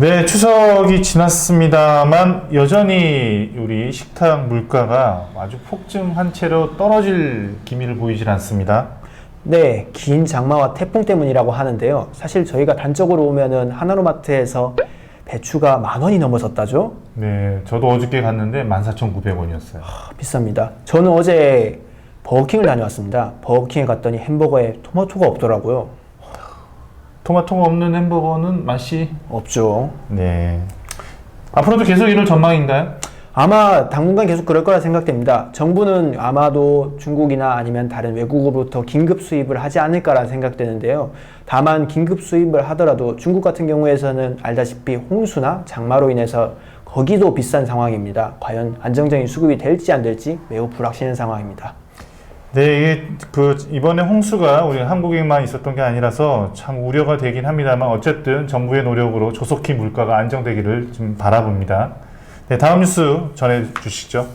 네, 추석이 지났습니다만 여전히 우리 식탁 물가가 아주 폭증한 채로 떨어질 기미를 보이질 않습니다. 네, 긴 장마와 태풍 때문이라고 하는데요. 사실 저희가 단적으로 보면은 하나로마트에서 배추가 만 원이 넘어섰다죠? 네, 저도 어저께 갔는데 14,900원이었어요. 아, 비쌉니다. 저는 어제 버거킹을 다녀왔습니다. 버거킹에 갔더니 햄버거에 토마토가 없더라고요. 토마토가 없는 햄버거는 맛이 없죠. 네. 앞으로도 계속 이럴 전망인가요? 아마 당분간 계속 그럴 거라 생각됩니다. 정부는 아마도 중국이나 아니면 다른 외국으로부터 긴급 수입을 하지 않을까라는 생각되는데요. 다만 긴급 수입을 하더라도 중국 같은 경우에서는 알다시피 홍수나 장마로 인해서 거기도 비싼 상황입니다. 과연 안정적인 수급이 될지 안 될지 매우 불확실한 상황입니다. 네, 이게 그 이번에 홍수가 우리 한국에만 있었던 게 아니라서 참 우려가 되긴 합니다만 어쨌든 정부의 노력으로 조속히 물가가 안정되기를 좀 바라봅니다. 네, 다음 뉴스 전해 주시죠.